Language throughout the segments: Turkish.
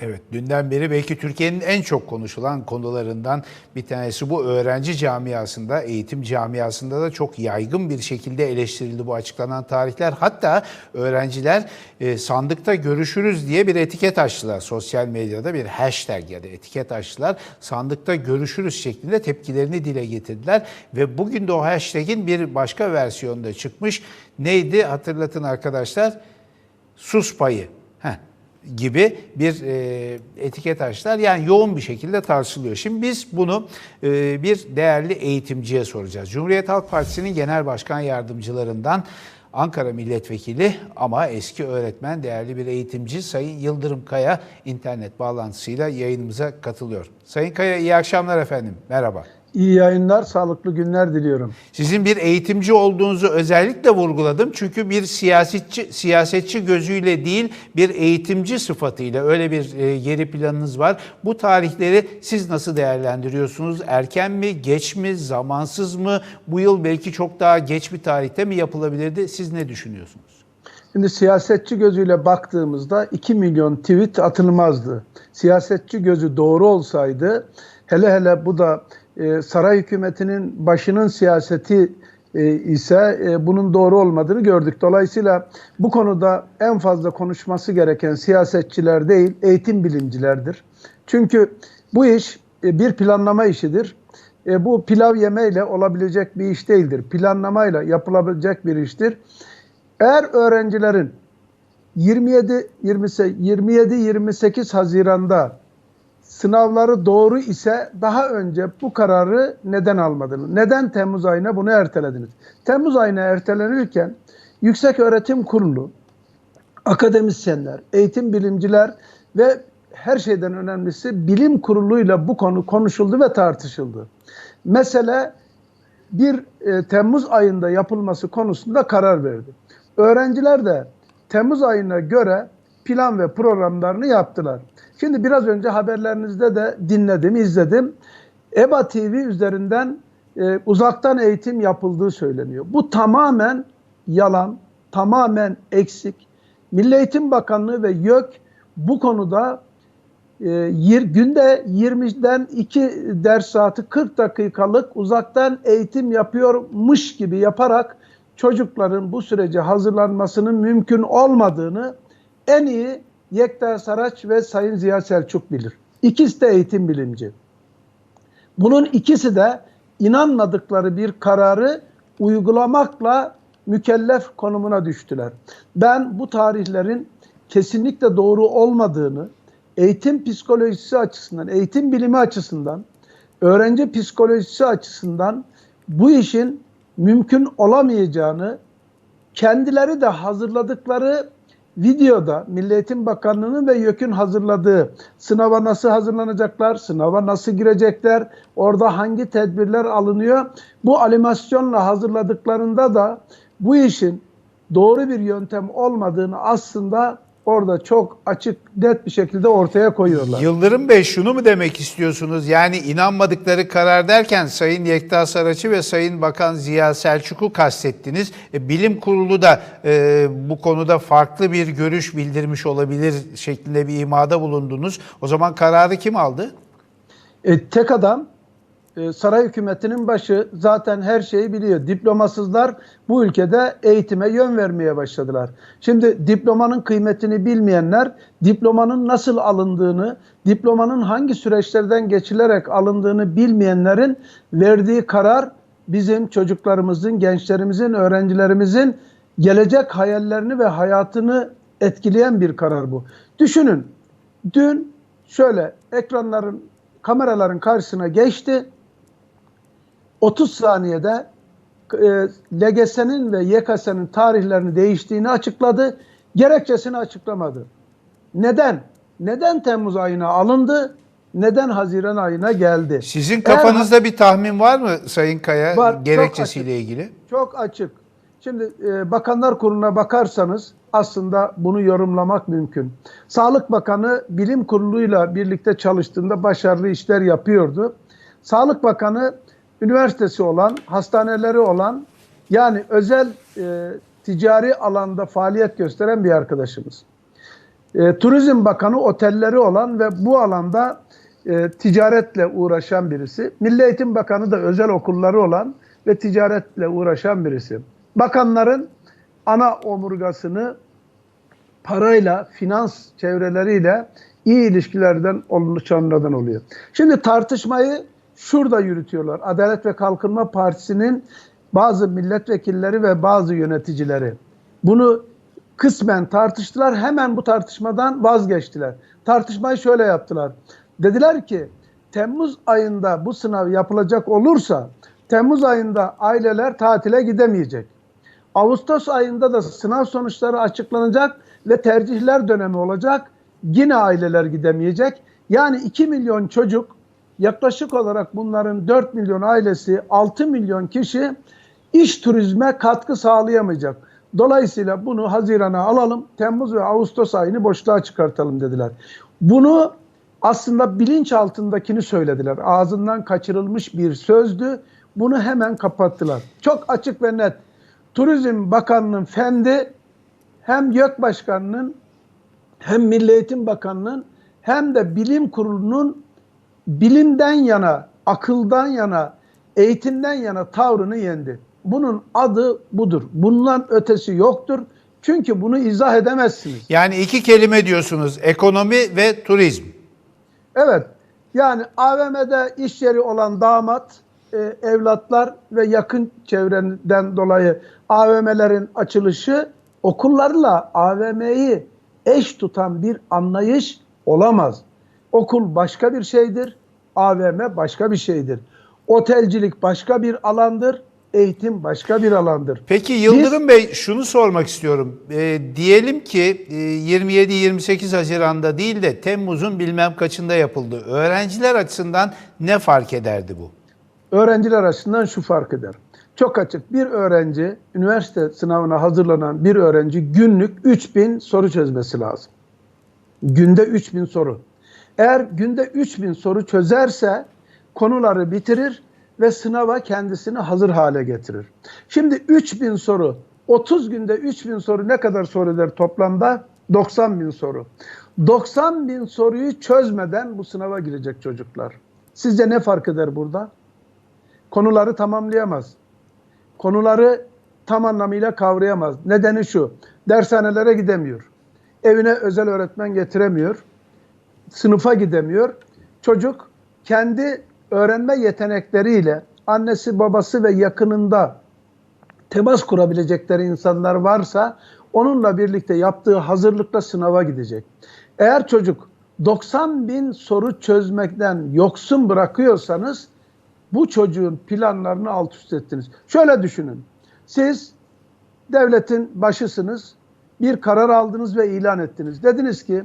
Evet, dünden beri belki Türkiye'nin en çok konuşulan konularından bir tanesi bu öğrenci camiasında, eğitim camiasında da çok yaygın bir şekilde eleştirildi bu açıklanan tarihler. Hatta öğrenciler e, sandıkta görüşürüz diye bir etiket açtılar. Sosyal medyada bir hashtag ya da etiket açtılar. Sandıkta görüşürüz şeklinde tepkilerini dile getirdiler. Ve bugün de o hashtag'in bir başka versiyonda çıkmış. Neydi hatırlatın arkadaşlar? Sus payı. Heh gibi bir e, etiket açtılar. Yani yoğun bir şekilde tartışılıyor. Şimdi biz bunu e, bir değerli eğitimciye soracağız. Cumhuriyet Halk Partisi'nin genel başkan yardımcılarından Ankara milletvekili ama eski öğretmen, değerli bir eğitimci Sayın Yıldırım Kaya internet bağlantısıyla yayınımıza katılıyor. Sayın Kaya iyi akşamlar efendim. Merhaba. İyi yayınlar, sağlıklı günler diliyorum. Sizin bir eğitimci olduğunuzu özellikle vurguladım. Çünkü bir siyasetçi siyasetçi gözüyle değil, bir eğitimci sıfatıyla öyle bir e, geri planınız var. Bu tarihleri siz nasıl değerlendiriyorsunuz? Erken mi, geç mi, zamansız mı? Bu yıl belki çok daha geç bir tarihte mi yapılabilirdi? Siz ne düşünüyorsunuz? Şimdi siyasetçi gözüyle baktığımızda 2 milyon tweet atılmazdı. Siyasetçi gözü doğru olsaydı, hele hele bu da e, saray hükümetinin başının siyaseti e, ise e, bunun doğru olmadığını gördük. Dolayısıyla bu konuda en fazla konuşması gereken siyasetçiler değil, eğitim bilimcilerdir. Çünkü bu iş bir planlama işidir. Bu pilav yemeyle olabilecek bir iş değildir. Planlamayla yapılabilecek bir iştir. Eğer öğrencilerin 27 27 28 Haziran'da sınavları doğru ise daha önce bu kararı neden almadınız? Neden Temmuz ayına bunu ertelediniz? Temmuz ayına ertelenirken Yüksek Öğretim Kurulu, akademisyenler, eğitim bilimciler ve her şeyden önemlisi bilim kuruluyla bu konu konuşuldu ve tartışıldı. Mesele bir e, Temmuz ayında yapılması konusunda karar verdi. Öğrenciler de Temmuz ayına göre plan ve programlarını yaptılar. Şimdi biraz önce haberlerinizde de dinledim, izledim. EBA TV üzerinden e, uzaktan eğitim yapıldığı söyleniyor. Bu tamamen yalan, tamamen eksik. Milli Eğitim Bakanlığı ve YÖK bu konuda e, yir, günde 20'den 2 ders saati 40 dakikalık uzaktan eğitim yapıyormuş gibi yaparak çocukların bu sürece hazırlanmasının mümkün olmadığını en iyi Yekta Saraç ve Sayın Ziya Selçuk bilir. İkisi de eğitim bilimci. Bunun ikisi de inanmadıkları bir kararı uygulamakla mükellef konumuna düştüler. Ben bu tarihlerin kesinlikle doğru olmadığını, eğitim psikolojisi açısından, eğitim bilimi açısından, öğrenci psikolojisi açısından bu işin mümkün olamayacağını, kendileri de hazırladıkları videoda Milli Eğitim Bakanlığı'nın ve YÖK'ün hazırladığı sınava nasıl hazırlanacaklar, sınava nasıl girecekler, orada hangi tedbirler alınıyor, bu animasyonla hazırladıklarında da bu işin doğru bir yöntem olmadığını aslında orada çok açık net bir şekilde ortaya koyuyorlar. Yıldırım Bey şunu mu demek istiyorsunuz? Yani inanmadıkları karar derken Sayın Yekta Saraç'ı ve Sayın Bakan Ziya Selçuk'u kastettiniz. E, bilim kurulu da e, bu konuda farklı bir görüş bildirmiş olabilir şeklinde bir imada bulundunuz. O zaman kararı kim aldı? E, tek adam e, saray hükümetinin başı zaten her şeyi biliyor. Diplomasızlar bu ülkede eğitime yön vermeye başladılar. Şimdi diplomanın kıymetini bilmeyenler, diplomanın nasıl alındığını, diplomanın hangi süreçlerden geçilerek alındığını bilmeyenlerin verdiği karar bizim çocuklarımızın, gençlerimizin, öğrencilerimizin gelecek hayallerini ve hayatını etkileyen bir karar bu. Düşünün, dün şöyle ekranların, kameraların karşısına geçti. 30 saniyede e, LGS'nin ve YKS'nin tarihlerini değiştiğini açıkladı. Gerekçesini açıklamadı. Neden? Neden Temmuz ayına alındı? Neden Haziran ayına geldi? Sizin kafanızda bir tahmin var mı Sayın Kaya Var, çok gerekçesiyle açık. ilgili? Çok açık. Şimdi e, Bakanlar Kurulu'na bakarsanız aslında bunu yorumlamak mümkün. Sağlık Bakanı bilim kuruluyla birlikte çalıştığında başarılı işler yapıyordu. Sağlık Bakanı üniversitesi olan, hastaneleri olan yani özel e, ticari alanda faaliyet gösteren bir arkadaşımız. e, Turizm Bakanı otelleri olan ve bu alanda e, ticaretle uğraşan birisi. Milli Eğitim Bakanı da özel okulları olan ve ticaretle uğraşan birisi. Bakanların ana omurgasını parayla, finans çevreleriyle iyi ilişkilerden oluşanlardan oluyor. Şimdi tartışmayı şurada yürütüyorlar. Adalet ve Kalkınma Partisi'nin bazı milletvekilleri ve bazı yöneticileri. Bunu kısmen tartıştılar. Hemen bu tartışmadan vazgeçtiler. Tartışmayı şöyle yaptılar. Dediler ki Temmuz ayında bu sınav yapılacak olursa Temmuz ayında aileler tatile gidemeyecek. Ağustos ayında da sınav sonuçları açıklanacak ve tercihler dönemi olacak. Yine aileler gidemeyecek. Yani 2 milyon çocuk yaklaşık olarak bunların 4 milyon ailesi 6 milyon kişi iş turizme katkı sağlayamayacak. Dolayısıyla bunu Haziran'a alalım, Temmuz ve Ağustos ayını boşluğa çıkartalım dediler. Bunu aslında bilinç altındakini söylediler. Ağzından kaçırılmış bir sözdü. Bunu hemen kapattılar. Çok açık ve net. Turizm Bakanı'nın fendi hem YÖK Başkanı'nın hem Milli Eğitim Bakanı'nın hem de bilim kurulunun bilimden yana, akıldan yana, eğitimden yana tavrını yendi. Bunun adı budur. Bundan ötesi yoktur. Çünkü bunu izah edemezsiniz. Yani iki kelime diyorsunuz. Ekonomi ve turizm. Evet. Yani AVM'de iş yeri olan damat, e, evlatlar ve yakın çevreden dolayı AVM'lerin açılışı okullarla AVM'yi eş tutan bir anlayış olamaz. Okul başka bir şeydir, AVM başka bir şeydir. Otelcilik başka bir alandır, eğitim başka bir alandır. Peki Yıldırım Bey şunu sormak istiyorum. Ee, diyelim ki e, 27-28 Haziran'da değil de Temmuz'un bilmem kaçında yapıldı. Öğrenciler açısından ne fark ederdi bu? öğrenciler açısından şu fark eder. Çok açık. Bir öğrenci, üniversite sınavına hazırlanan bir öğrenci günlük 3000 soru çözmesi lazım. Günde 3000 soru. Eğer günde 3000 soru çözerse konuları bitirir ve sınava kendisini hazır hale getirir. Şimdi 3000 soru, 30 günde 3000 soru ne kadar soru eder toplamda? 90 bin soru. 90 bin soruyu çözmeden bu sınava girecek çocuklar. Sizce ne fark eder burada? konuları tamamlayamaz. Konuları tam anlamıyla kavrayamaz. Nedeni şu, dershanelere gidemiyor. Evine özel öğretmen getiremiyor. Sınıfa gidemiyor. Çocuk kendi öğrenme yetenekleriyle annesi, babası ve yakınında temas kurabilecekleri insanlar varsa onunla birlikte yaptığı hazırlıkla sınava gidecek. Eğer çocuk 90 bin soru çözmekten yoksun bırakıyorsanız bu çocuğun planlarını alt üst ettiniz. Şöyle düşünün. Siz devletin başısınız. Bir karar aldınız ve ilan ettiniz. Dediniz ki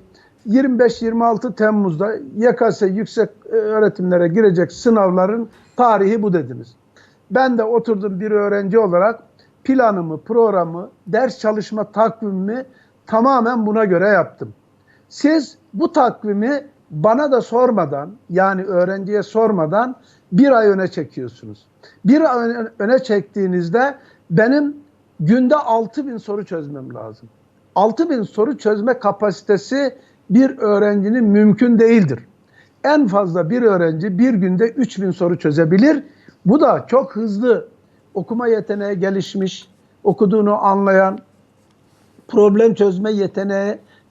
25-26 Temmuz'da YKS yüksek öğretimlere girecek sınavların tarihi bu dediniz. Ben de oturdum bir öğrenci olarak planımı, programı, ders çalışma takvimimi tamamen buna göre yaptım. Siz bu takvimi bana da sormadan yani öğrenciye sormadan bir ay öne çekiyorsunuz. Bir ay öne çektiğinizde benim günde 6000 soru çözmem lazım. 6000 soru çözme kapasitesi bir öğrencinin mümkün değildir. En fazla bir öğrenci bir günde 3000 soru çözebilir. Bu da çok hızlı okuma yeteneği gelişmiş, okuduğunu anlayan, problem çözme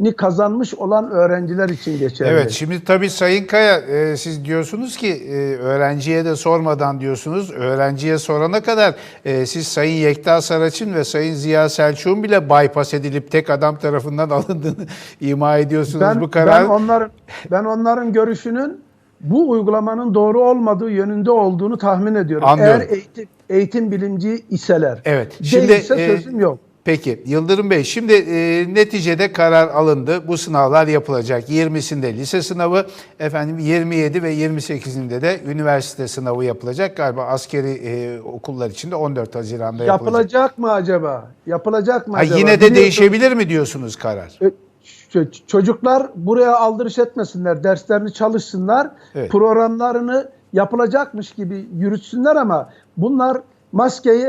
yeteneğini kazanmış olan öğrenciler için geçerli. Evet şimdi tabii Sayın Kaya e, siz diyorsunuz ki e, öğrenciye de sormadan diyorsunuz. Öğrenciye sorana kadar e, siz Sayın Yekta Saraç'ın ve Sayın Ziya Selçuk'un bile bypass edilip tek adam tarafından alındığını ima ediyorsunuz ben, bu karar. Ben onların, ben onların görüşünün bu uygulamanın doğru olmadığı yönünde olduğunu tahmin ediyorum. Anlıyorum. Eğer eğitim, eğitim bilimci iseler. Evet. Şimdi, Değilse e, sözüm yok. Peki Yıldırım Bey şimdi e, neticede karar alındı. Bu sınavlar yapılacak. 20'sinde lise sınavı, efendim 27 ve 28'inde de üniversite sınavı yapılacak. Galiba askeri e, okullar için de 14 Haziran'da yapılacak. Yapılacak mı acaba? Yapılacak mı Ha, acaba? yine de Biliyorsun, değişebilir mi diyorsunuz karar? e, Çocuklar buraya aldırış etmesinler, derslerini çalışsınlar, Evet. programlarını yapılacakmış gibi yürütsünler ama bunlar Maskeyi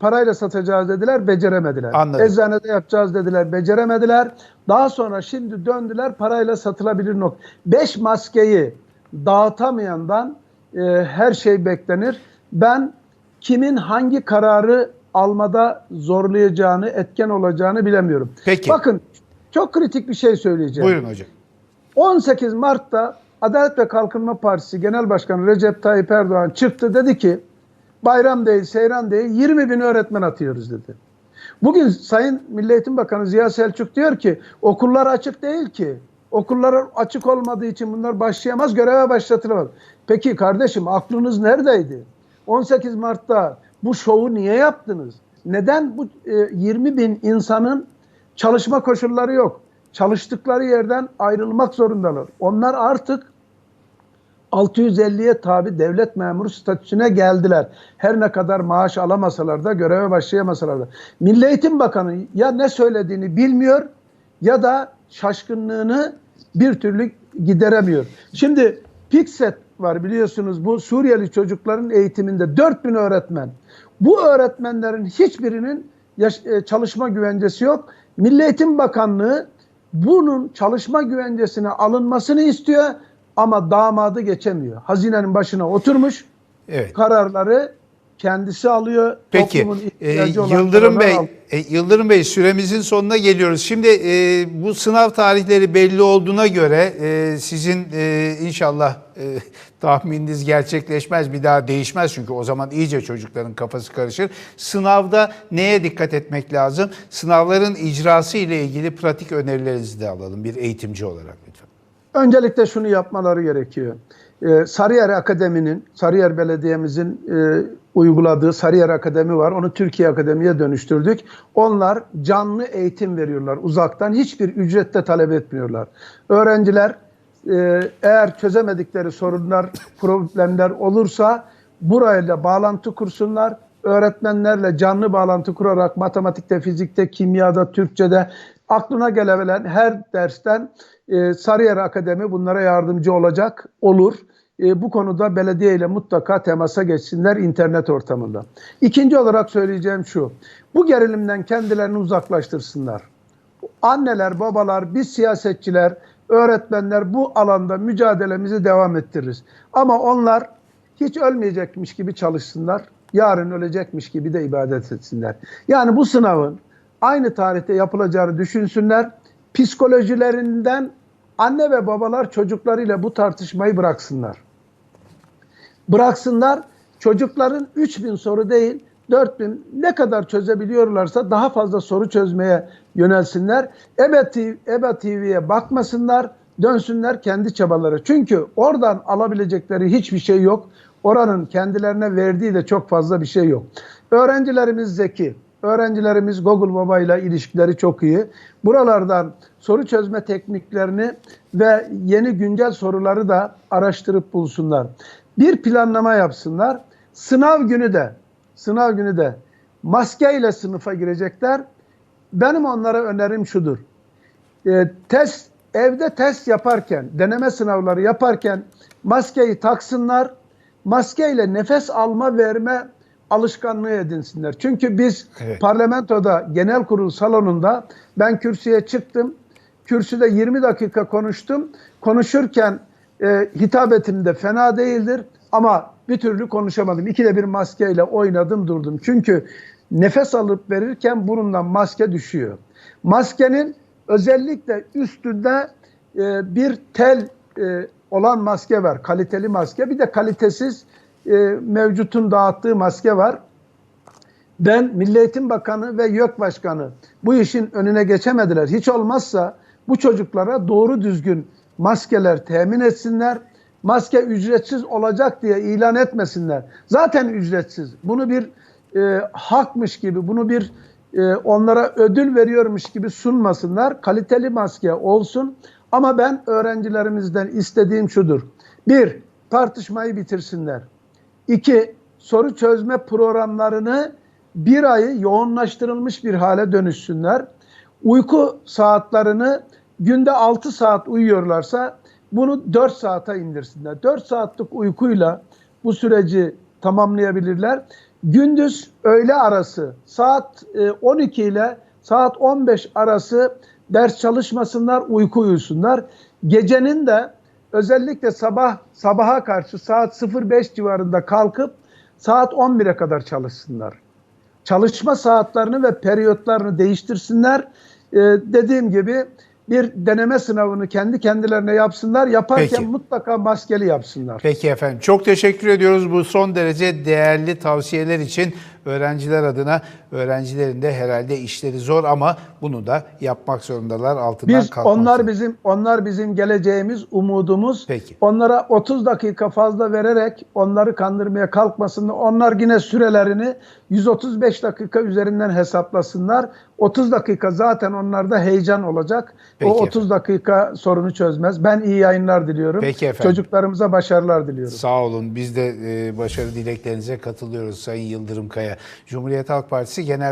parayla satacağız dediler, beceremediler. Anladım. Eczanede yapacağız dediler, beceremediler. Daha sonra şimdi döndüler parayla satılabilir nokta. Beş maskeyi dağıtamayandan e, her şey beklenir. Ben kimin hangi kararı almada zorlayacağını, etken olacağını bilemiyorum. Peki. Bakın çok kritik bir şey söyleyeceğim. Buyurun hocam. 18 Mart'ta Adalet ve Kalkınma Partisi Genel Başkanı Recep Tayyip Erdoğan çıktı dedi ki bayram değil, seyran değil 20 bin öğretmen atıyoruz dedi. Bugün Sayın Milli Eğitim Bakanı Ziya Selçuk diyor ki okullar açık değil ki. Okullar açık olmadığı için bunlar başlayamaz, göreve başlatılamaz. Peki kardeşim aklınız neredeydi? 18 Mart'ta bu şovu niye yaptınız? Neden bu e, 20 bin insanın çalışma koşulları yok? Çalıştıkları yerden ayrılmak zorundalar. Onlar artık 650'ye tabi devlet memuru statüsüne geldiler. Her ne kadar maaş alamasalar da göreve başlayamasalar da. Milli Eğitim Bakanı ya ne söylediğini bilmiyor ya da şaşkınlığını bir türlü gideremiyor. Şimdi Pikset var biliyorsunuz bu Suriyeli çocukların eğitiminde 4000 öğretmen. Bu öğretmenlerin hiçbirinin e, çalışma güvencesi yok. Milli Eğitim Bakanlığı bunun çalışma güvencesine alınmasını istiyor ama damadı geçemiyor. Hazinenin başına oturmuş Evet. kararları kendisi alıyor. Peki e, Yıldırım Bey, al- e, Yıldırım Bey süremizin sonuna geliyoruz. Şimdi e, bu sınav tarihleri belli olduğuna göre e, sizin e, inşallah e, tahmininiz gerçekleşmez bir daha değişmez çünkü o zaman iyice çocukların kafası karışır. Sınavda neye dikkat etmek lazım? Sınavların icrası ile ilgili pratik önerilerinizi de alalım bir eğitimci olarak lütfen. Öncelikle şunu yapmaları gerekiyor. Ee, Sarıyer Akademi'nin, Sarıyer Belediye'mizin e, uyguladığı Sarıyer Akademi var. Onu Türkiye Akademi'ye dönüştürdük. Onlar canlı eğitim veriyorlar uzaktan. Hiçbir ücrette talep etmiyorlar. Öğrenciler e, eğer çözemedikleri sorunlar, problemler olursa burayla bağlantı kursunlar. Öğretmenlerle canlı bağlantı kurarak matematikte, fizikte, kimyada, Türkçe'de aklına gelebilen her dersten e, Sarıyer Akademi bunlara yardımcı olacak, olur. E, bu konuda belediye ile mutlaka temasa geçsinler internet ortamında. İkinci olarak söyleyeceğim şu, bu gerilimden kendilerini uzaklaştırsınlar. Anneler, babalar, biz siyasetçiler, öğretmenler bu alanda mücadelemizi devam ettiririz. Ama onlar hiç ölmeyecekmiş gibi çalışsınlar, yarın ölecekmiş gibi de ibadet etsinler. Yani bu sınavın aynı tarihte yapılacağını düşünsünler. Psikolojilerinden anne ve babalar çocuklarıyla bu tartışmayı bıraksınlar. Bıraksınlar çocukların 3000 soru değil 4000 ne kadar çözebiliyorlarsa daha fazla soru çözmeye yönelsinler. EBA, TV, EBA TV'ye bakmasınlar, dönsünler kendi çabaları. Çünkü oradan alabilecekleri hiçbir şey yok. Oranın kendilerine verdiği de çok fazla bir şey yok. Öğrencilerimiz zeki. Öğrencilerimiz Google Baba ile ilişkileri çok iyi. Buralardan soru çözme tekniklerini ve yeni güncel soruları da araştırıp bulsunlar. Bir planlama yapsınlar. Sınav günü de sınav günü de maske ile sınıfa girecekler. Benim onlara önerim şudur. E, test evde test yaparken, deneme sınavları yaparken maskeyi taksınlar. Maskeyle nefes alma verme alışkanlığı edinsinler. Çünkü biz Evet. parlamentoda genel kurul salonunda ben kürsüye çıktım. Kürsüde 20 dakika konuştum. Konuşurken e, hitabetim de fena değildir ama bir türlü konuşamadım. İkide bir maskeyle oynadım durdum. Çünkü nefes alıp verirken burundan maske düşüyor. Maskenin özellikle üstünde e, bir tel e, olan maske var. Kaliteli maske. Bir de kalitesiz e, mevcutun dağıttığı maske var. Ben Milli Eğitim Bakanı ve YÖK Başkanı bu işin önüne geçemediler. Hiç olmazsa bu çocuklara doğru düzgün maskeler temin etsinler. Maske ücretsiz olacak diye ilan etmesinler. Zaten ücretsiz. Bunu bir e, hakmış gibi, bunu bir e, onlara ödül veriyormuş gibi sunmasınlar. Kaliteli maske olsun. Ama ben öğrencilerimizden istediğim şudur. Bir, tartışmayı bitirsinler. İki, soru çözme programlarını bir ayı yoğunlaştırılmış bir hale dönüşsünler. Uyku saatlerini günde 6 saat uyuyorlarsa bunu 4 saate indirsinler. 4 saatlik uykuyla bu süreci tamamlayabilirler. gündüz öğle arası saat e, 12 ile saat 15 arası ders çalışmasınlar, uyku uyusunlar. Gecenin de özellikle sabah sabaha karşı saat 05 civarında kalkıp saat 11'e kadar çalışsınlar. Çalışma saatlerini ve periyotlarını değiştirsinler. Ee, dediğim gibi bir deneme sınavını kendi kendilerine yapsınlar. Yaparken Peki. mutlaka maskeli yapsınlar. Peki efendim. Çok teşekkür ediyoruz bu son derece değerli tavsiyeler için öğrenciler adına. Öğrencilerin de herhalde işleri zor ama bunu da yapmak zorundalar. Altından Biz kalkmak onlar bizim onlar bizim geleceğimiz, umudumuz. Peki. Onlara 30 dakika fazla vererek onları kandırmaya kalkmasınlar. Onlar yine sürelerini 135 dakika üzerinden hesaplasınlar. 30 dakika zaten onlarda heyecan olacak. Peki o 30 dakika sorunu çözmez. Ben iyi yayınlar diliyorum. Peki efendim. Çocuklarımıza başarılar diliyorum. Sağ olun. Biz de e, başarı dileklerinize katılıyoruz Sayın Yıldırım Kaya. Cumhuriyet Halk Partisi Genel